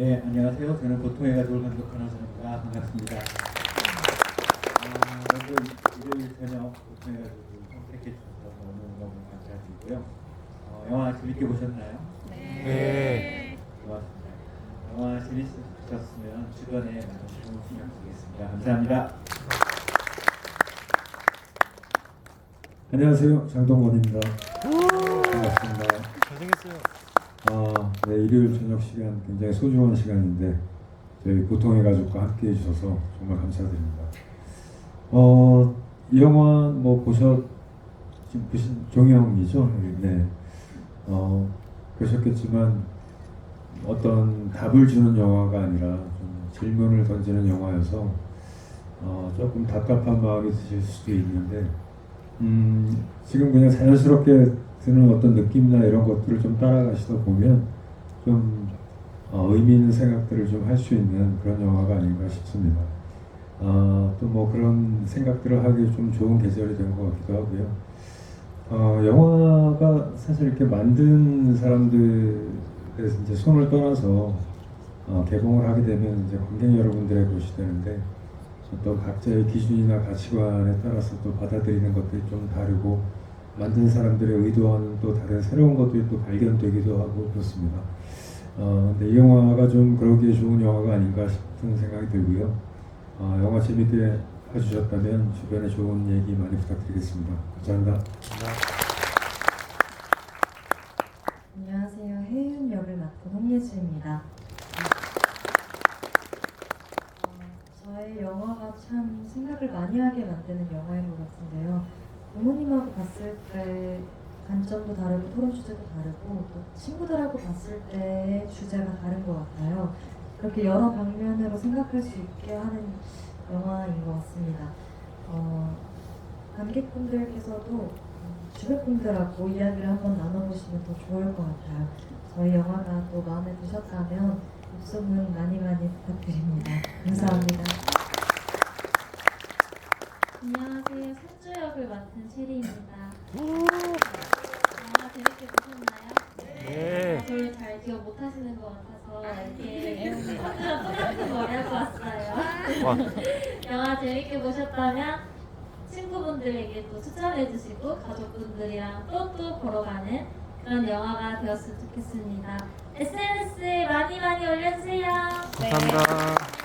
안녕하세요. 저는 보통의 가족을 감독 하나선입니다. 반갑습니다. 아, 먼저 일요일 저녁 보통의 가족을 선택해 주셔서 너무너무 감사드리고요. 어, 영화 재밌게 보셨나요? 네. 고맙습니다. 영화 재밌으셨으면 주변에 많은 도움 부탁드리겠습니다. 감사합니다. 안녕하세요. 장동건입니다. 반갑습니다. 잘생겼어요. 아, 네, 일요일 저녁 시간 굉장히 소중한 시간인데 저희 보통의 가족과 함께 해주셔서 정말 감사드립니다. 어, 이 영화 뭐 보셨 지금 보신 종영이죠? 네. 어, 그러셨겠지만 어떤 답을 주는 영화가 아니라 좀 질문을 던지는 영화여서 어, 조금 답답한 마음이 드실 수도 있는데 음, 지금 그냥 자연스럽게 드는 어떤 느낌이나 이런 것들을 좀 따라가시다 보면 좀 어, 의미 있는 생각들을 좀 할 수 있는 그런 영화가 아닌가 싶습니다. 아, 또뭐 그런 생각들을 하기 좀 좋은 계절이 된 것 같기도 하고요. 어, 영화가 사실 이렇게 만든 사람들의 이제 손을 떠나서 어, 개봉을 하게 되면 이제 관객 여러분들의 것이 되는데 어떤 각자의 기준이나 가치관에 따라서 또 받아들이는 것들이 좀 다르고 만든 사람들의 의도와는 또 다른 새로운 것들이 또 발견되기도 하고 그렇습니다. 어, 근데 이 영화가 좀 그러기에 좋은 영화가 아닌가 싶은 생각이 들고요. 어, 영화 재밌게 봐주셨다면 주변에 좋은 얘기 많이 부탁드리겠습니다. 감사합니다. 안녕하세요. 혜윤 역을 맡은 홍예주입니다. 어, 저의 영화가 참 생각을 많이 하게 만드는 영화인 것 같은데요. 부모님하고 봤을 때 관점도 다르고 토론 주제도 다르고 또 친구들하고 봤을 때의 주제가 다른 것 같아요. 그렇게 여러 방면으로 생각할 수 있게 하는 영화인 것 같습니다. 어, 관객분들께서도 음, 주변 분들하고 이야기를 한번 나눠보시면 더 좋을 것 같아요. 저희 영화가 또 마음에 드셨다면 입소문 많이 많이 부탁드립니다. 감사합니다. 안녕하세요. 산주 역을 맡은 she리입니다. 영화 재밌게 보셨나요? 네. 저를 잘 기억 못 하시는 것 같아서 이렇게 산주랑 똑같은 머리 하고 왔어요. 와. 영화 재밌게 보셨다면 친구분들에게 또 추천해 주시고 가족분들이랑 또 또 보러 가는 그런 영화가 되었으면 좋겠습니다. SNS에 많이 많이 올려주세요. 감사합니다.